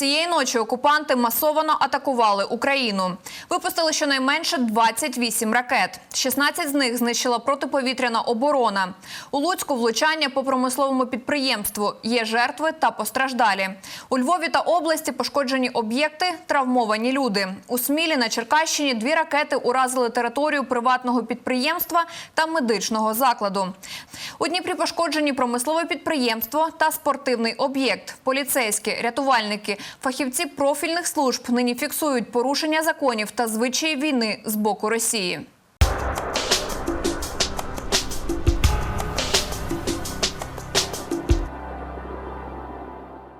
Цієї ночі окупанти масовано атакували Україну. Випустили щонайменше 28 ракет. 16 з них знищила протиповітряна оборона. У Луцьку влучання по промисловому підприємству. Є жертви та постраждалі. У Львові та області пошкоджені об'єкти, травмовані люди. У Смілі на Черкащині дві ракети уразили територію приватного підприємства та медичного закладу. У Дніпрі пошкоджені промислове підприємство та спортивний об'єкт. Поліцейські, рятувальники, фахівці профільних служб нині фіксують порушення законів та звичаї війни з боку Росії.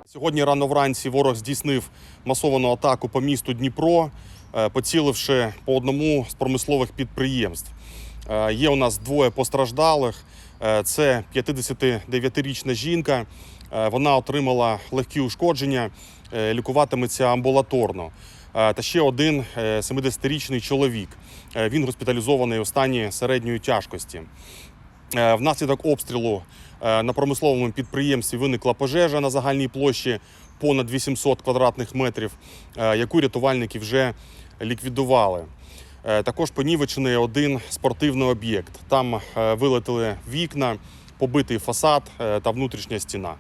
Сьогодні рано вранці ворог здійснив масовану атаку по місту Дніпро, е, поціливши по одному з промислових підприємств. Е, Є у нас двоє постраждалих. Е, Це 59-річна жінка. Е, Вона отримала легкі ушкодження, е, лікуватиметься амбулаторно. Та ще один е, 70-річний чоловік. Він госпіталізований у стані середньої тяжкості. Внаслідок обстрілу на промисловому підприємстві виникла пожежа на загальній площі понад 800 квадратних метрів, яку рятувальники вже ліквідували. Е, Також понівечений один спортивний об'єкт. Там е, вилетіли вікна, побитий фасад е, та внутрішня стіна.